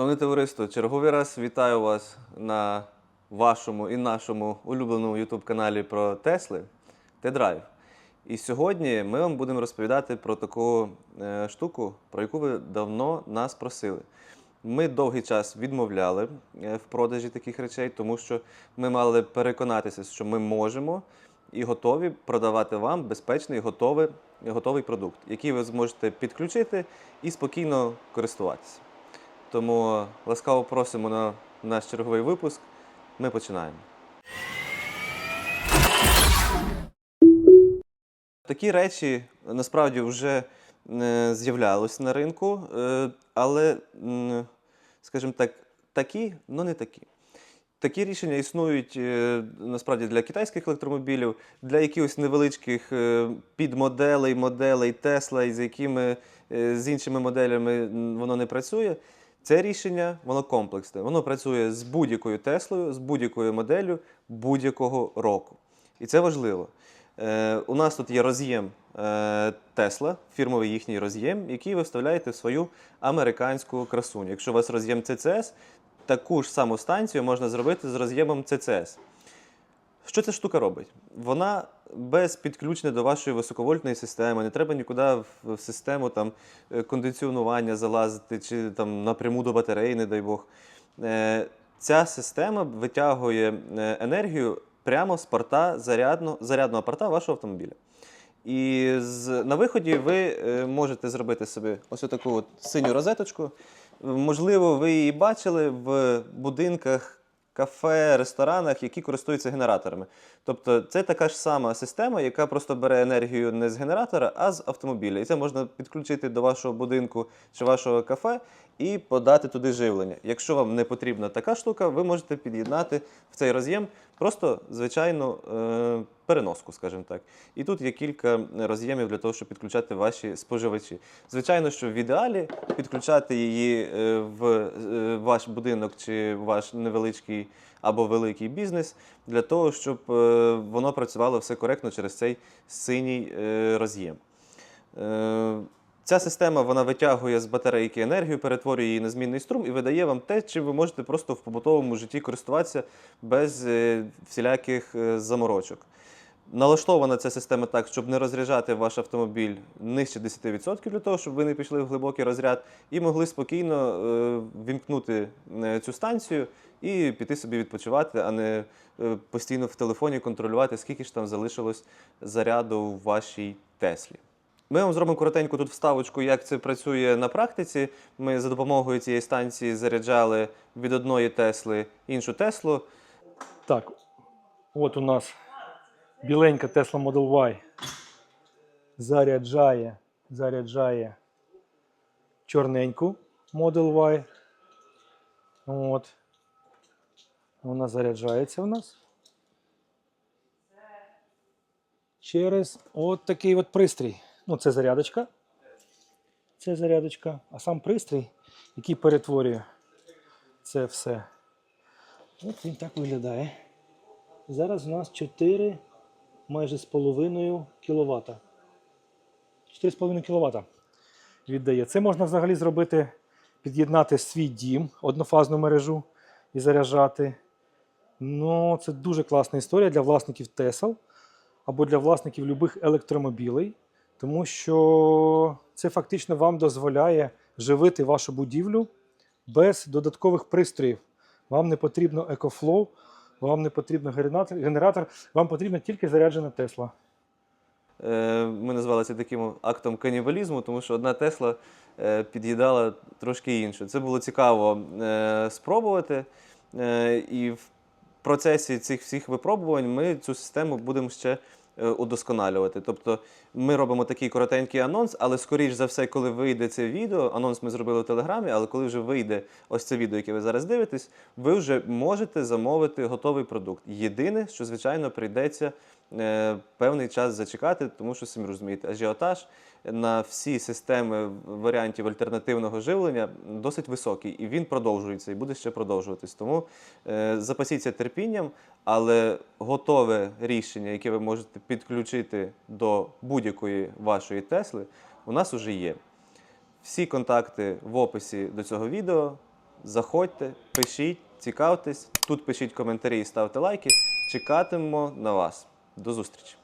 Шановне товариство, черговий раз вітаю вас на вашому і нашому улюбленому youtube каналі про Тесли Т-Драйв. І сьогодні ми вам будемо розповідати про таку е, штуку, про яку ви давно нас просили. Ми довгий час відмовляли е, в продажі таких речей, тому що ми мали переконатися, що ми можемо і готові продавати вам безпечний готовий, готовий продукт, який ви зможете підключити і спокійно користуватися. Тому ласкаво просимо на наш черговий випуск. Ми починаємо. Такі речі насправді вже е, з'являлись на ринку, е, але, скажімо так, такі, ну не такі. Такі рішення існують е, насправді для китайських електромобілів, для якихось невеличких підмоделей, моделей Tesla, з якими з іншими моделями воно не працює. Це рішення воно комплексне. Воно працює з будь-якою Теслою, з будь-якою моделлю будь-якого року. І це важливо. Е, у нас тут є роз'єм е, Tesla, фірмовий їхній роз'єм, який ви вставляєте в свою американську красуню. Якщо у вас роз'єм CCS, таку ж саму станцію можна зробити з роз'ємом CCS. Що ця штука робить? Вона без підключення до вашої високовольтної системи, не треба нікуди в, систему там, е, кондиціонування залазити чи там, напряму до батареї, не дай Бог. Е, ця система витягує е, енергію прямо з порта зарядно, зарядного порта вашого автомобіля. І з, на виході ви можете зробити собі ось таку от синю розеточку. Можливо, ви її бачили в будинках, кафе, ресторанах, які користуються генераторами. Тобто це така ж сама система, яка просто бере енергію не з генератора, а з автомобіля. І це можна підключити до вашого будинку чи вашого кафе і подати туди живлення. Якщо вам не потрібна така штука, ви можете під'єднати в цей роз'єм просто звичайну е, переноску, скажімо так. І тут є кілька роз'ємів для того, щоб підключати ваші споживачі. Звичайно, що в ідеалі підключати її е, в е, ваш будинок чи ваш невеличкий або великий бізнес для того, щоб е, воно працювало все коректно через цей синій роз'єм. Ця система вона витягує з батарейки енергію, перетворює її на змінний струм і видає вам те, чим ви можете просто в побутовому житті користуватися без е, всіляких е, заморочок. Налаштована ця система так, щоб не розряджати ваш автомобіль нижче 10% для того, щоб ви не пішли в глибокий розряд, і могли спокійно е, вімкнути цю станцію і піти собі відпочивати, а не постійно в телефоні контролювати, скільки ж там залишилось заряду в вашій Теслі. Ми вам зробимо коротеньку тут вставочку, як це працює на практиці. Ми за допомогою цієї станції заряджали від одної Тесли іншу Теслу. Так, от у нас біленька Tesla Model Y заряджає, заряджає чорненьку Model Y. От. Вона заряджається у нас. Через от такий от пристрій. Ну, це зарядочка. Це зарядочка. А сам пристрій, який перетворює це все. От він так виглядає. Зараз у нас 4 майже з половиною кВт. 4,5 кВт віддає. Це можна взагалі зробити, під'єднати свій дім, однофазну мережу і заряджати. Ну, це дуже класна історія для власників Tesla або для власників любих електромобілей, тому що це фактично вам дозволяє живити вашу будівлю без додаткових пристроїв. Вам не потрібно EcoFlow, вам не потрібно генератор, вам потрібна тільки заряджена Тесла. Е, Ми назвали це таким актом канібалізму, тому що одна Тесла е, під'їдала трошки іншу. Це було цікаво е, спробувати. І в процесі цих всіх випробувань ми цю систему будемо ще удосконалювати. Тобто ми робимо такий коротенький анонс, але скоріш за все, коли вийде це відео, анонс ми зробили в Телеграмі, але коли вже вийде ось це відео, яке ви зараз дивитесь, ви вже можете замовити готовий продукт. Єдине, що звичайно прийдеться е, певний час зачекати, тому що самі розумієте, ажіотаж на всі системи варіантів альтернативного живлення досить високий, і він продовжується і буде ще продовжуватись. Тому е, запасіться терпінням, але готове рішення, яке ви можете підключити до будь-якої вашої Тесли, у нас вже є. Всі контакти в описі до цього відео. Заходьте, пишіть, цікавтесь. Тут пишіть коментарі і ставте лайки. Чекатимемо на вас. До зустрічі!